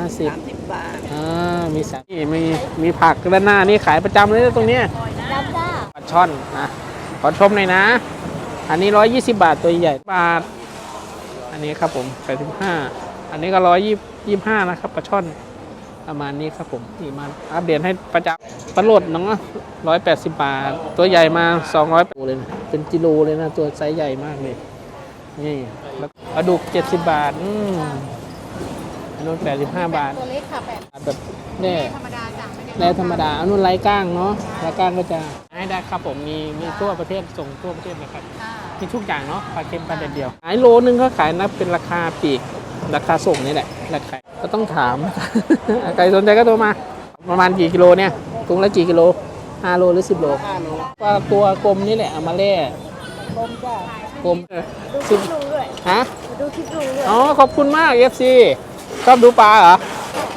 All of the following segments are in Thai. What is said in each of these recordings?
ห้าสิบสามสิบบาทอ่ามีสานี่มีมีผักด้านหน้านี่ขายประจำเลยนะตรงเนี้ยรับจ้าปลาช่อนนะขอชมหน่อยนะ อันนี้ร้อยยี่สิบาทตัวใหญ่บาท อันนี้ครับผมแปดสิบห้าอันนี้ก็ร้อยยี่ยี่ห้านะครับปลาช่อนประมาณนี้ครับผมนี่มาอัปเดตให้ประจำปลาโหลดเนาะร้อยแปดสิบบาท ตัวใหญ่มาสองร้อยเลยนะเป็นกิโลเลยนะ ตัวไซส์ใหญ่มากเลยนี่แล้วปลาดุกเจ็ดสิบบาท อืม อันนู้นแปดสิบห้าบาทตัวเล็กค่ะแปดแบบแน่ธรรมดาจ้ะไม่ได้แร่ธรรมดาอันนู้นไร้ก้างเนาะไร้ก้างก็จะให้ได้ครับผมมีมีทั่วประเทศส่งทั่วประเทศเลยครับค่ะมีทุกอย่างเนาะปลาเค็มปลาเด็ดเดียวขายโลนึงก็ขายนะเป็นราคาปลีกราคาส่งนี่แหละราคาก็ต้องถามใครสนใจก็โทรมา ประมาณกี่กิโลเนี่ยถุงละกี่กิโลห้าโลหรือสิบโลห้าโลว่าตัวกลมนี่แหละเอามาแล่กลมจ้ะกลมดูคสิลิบปลุงด้วยฮะดูคลิปลุงด้วยอ๋อขอบคุณมาก FC ชอบดูปลาเหรอ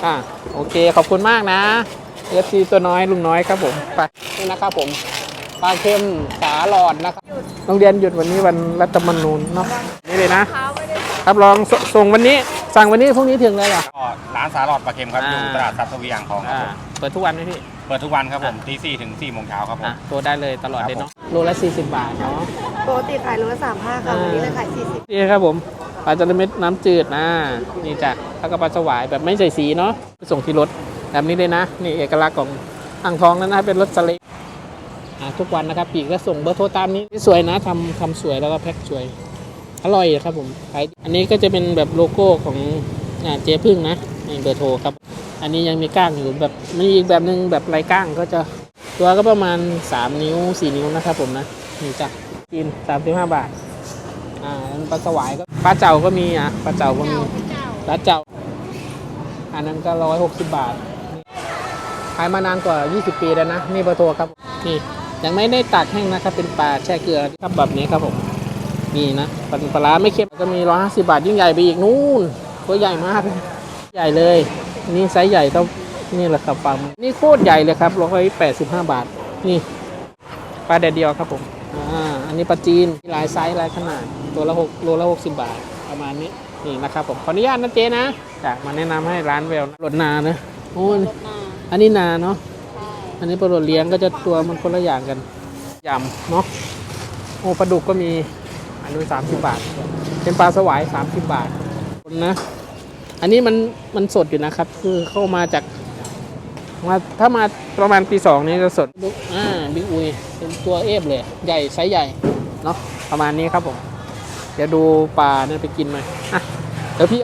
อ่าโอเคขอบคุณมากนะ FC ตัวน้อยลุงน้อยครับผมไปนี่นะครับผมปลาเค็มสาหลอดนะครับโรงเรียนหยุดวันนี้วันรัฐธรรมนูญเนาะนี่เลยนะเท้าไม่ได้รับรองสส่งวันนี้ สั่งวันนี้พรุ่งนี้ถึงเลยเหรอ ก็ร้านสาหลอดปลาเค็มครับอ่าอยู่ตลาดซับทวีอ่างทองครับอ่าผมเปิดทุกวันไหมพี่ เปิดทุกวันครับผมตีสี่ถึงสี่โมงเช้าครับผมอะโทรได้เลยตลอดเลยเนาะโลละ40 บาทเนาะปกติขายโลละสามห้าค่ะ วันนี้เลยขายสี่สิบ นี่ครับผม ปลาจระเม็ดน้ำจืดนะนี่จ้ะแล้วก็ปลาสวายแบบไม่ใส่สีเนาะส่งที่รถแบบนี้เลยนะ นี่เอกลักษณ์ของอ่างทองนั้นนะเป็นรถสเล็กทุกวันนะครับปีกก็ส่งเบอร์โทรตามนี้สวยนะทำทำสวยแล้วก็แพ็คสวย อร่อยครับผมอันนี้ก็จะเป็นแบบโลโก้ของอเจ๊พึ่งนะนี่เบอร์โทรครับ อันนี้ยังมีก้างอยู่แบบมีอีกแบบหนึ่งแบบไร้ก้างก็จะตัวก็ประมาณ 3 นิ้ว 4 นิ้วนะครับผมนะนี่จ้ะกิน35 บาทอ่าอัน ปลาสวายก็ปลาเจ้าก็มีอะปลาเจ้าก็มีเจ้าปลาเจ้า อันนั้นก็ร้อยหกสิบบาทขายมานานกว่า 20 ปีแล้วนะนี่เบอร์โทรครับนี่ยังไม่ได้ตากแห้งนะครับ เป็นปลาแช่เกลือครับแบบนี้ครับผมนี่นะปลาปลาร้าไม่เค็มก็มีร้อยห้าสิบาทยิ่งใหญ่ไปอีกนู่นตัวใหญ่มากใหญ่เลย นี่ไซส์ใหญ่เท่านี่แหละครับปลานี่โคตรใหญ่เลยครับร้อยแปดสิบห้าบาท นี่ปลาแดดเดียวครับผมอ่าอันนี้ปลาจีนมีหลายไซส์หลายขนาด ตัวละหกโลละหกสิบบาทประมาณนี้นี่นะครับผมขออนุญาตนะเจ๊นะจากมาแนะนำให้ร้านแววรถนานะโอ้ยอันนี้นาเนาะอันนี้ปลาโรดเลี้ยงก็จะตัวมันคนละอย่างกันยำเนาะโอ้ปลาดุกก็มีอันนี้สามสิบบาท เป็นปลาสวายสามสิบบาทคนนะ อันนี้มันมันสดอยู่นะครับ คือเข้ามาจากมาถ้ามาประมาณปีสองนี้จะสดอ่าบิ๊กอุยเป็นตัวเอฟเลย ใหญ่ไซส์ใหญ่เนาะประมาณนี้ครับผม เดี๋ยวดูปลาเนี่ยไปกินไหมอะเดี๋ยวพี่